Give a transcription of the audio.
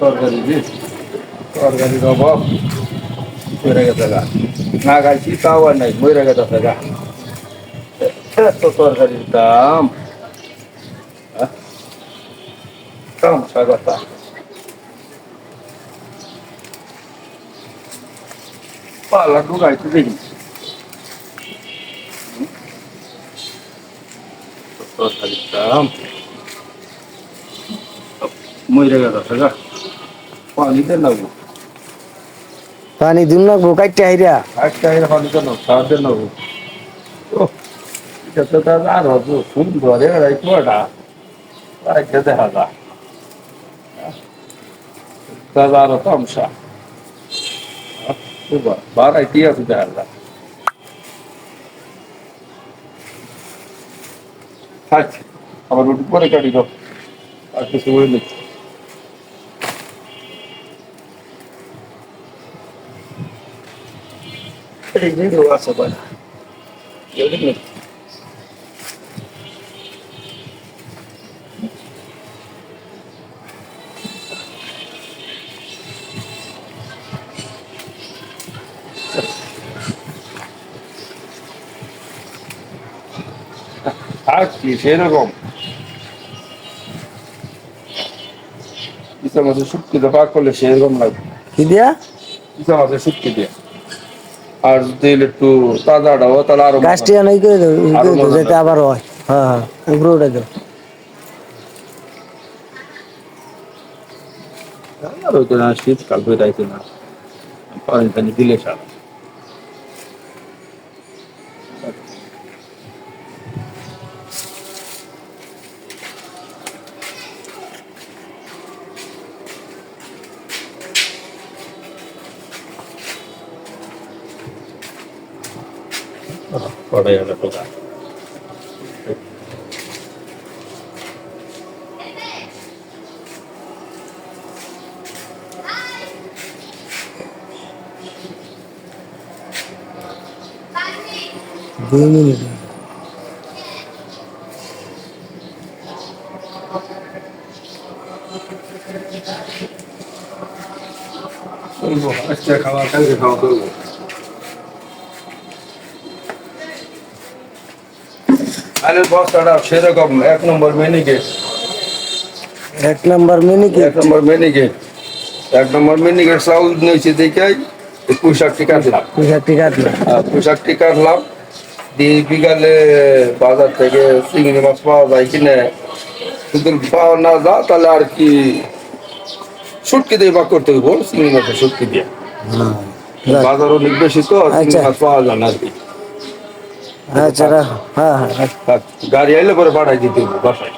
তরকারি দি তরকারির অভাব। মরে গেছে গা। না খাইছি, তাও আর নাই। মরে গেছে গা। এত তরকারির দাম। হ্যাঁ? দাম স্বাগতা পালা ঢুকাইতে দেখি। তরকারির দাম। পানি দেন গো। পানি দিন গো কাইটে হাইরা একটা এর পানি দেন সাহায্য না গো। ও এটা তো তার আর হতো সুন্দর এর রাইকুয়াটা রাইতে দেখা যা। তার আর তামসা। বারাইটি আছে দেখা যা। আচ্ছা আবার রুটি পরে কাটি দাও। আর কিছু বলি এই যে আছে বলে এগুলো থাকছি সেরকম ইচ্ছা মাছের শুটকিতে পাক করলে সেরকম লাগবে কি দিয়া ইচ্ছা মাছের শুটকি দিয়ে আর যদি একটু তাজাটাও তাহলে আরও গাছটি মজা যাতে আবার হয়। হ্যাঁ হ্যাঁ উপরে উঠে দাও। শীতকাল বেড়াইছে না। পানি টানি দিলে সারা। পড়ে গেল টোকা দুই মিনিট চলবো আজকে খাওয়া কালকে খাওয়া করবো আরে বস্তাটা সেরকম এক নম্বর মিনিকেট এক নম্বর নাম্বার মিনিকে এক নম্বর মিনিকেট এক নম্বর মিনিকেট চাউল নিয়েছি দেখে পোশাকটি কাটলাম। পয়সাটি কাটলো আর পোশাকটি কাটলাম। দিয়ে বিকালে বাজার থেকে চিংড়ি মাছ পাওয়া যায় কিনে। কিন্তু পাওয়া না যা তাহলে আর কি শুটকি দিয়ে বা করতে হইব চিংড়ি মাছের শুটকি দিয়ে। হ্যাঁ। বাজার অনেক বেশি তো চিংড়ি আচ্ছা। মাছ পাওয়া যায় না আর কি। আচ্ছা রাখো হ্যাঁ হ্যাঁ রাখো। গাড়ি আইলে পরে পাঠাই দিতে বাসায়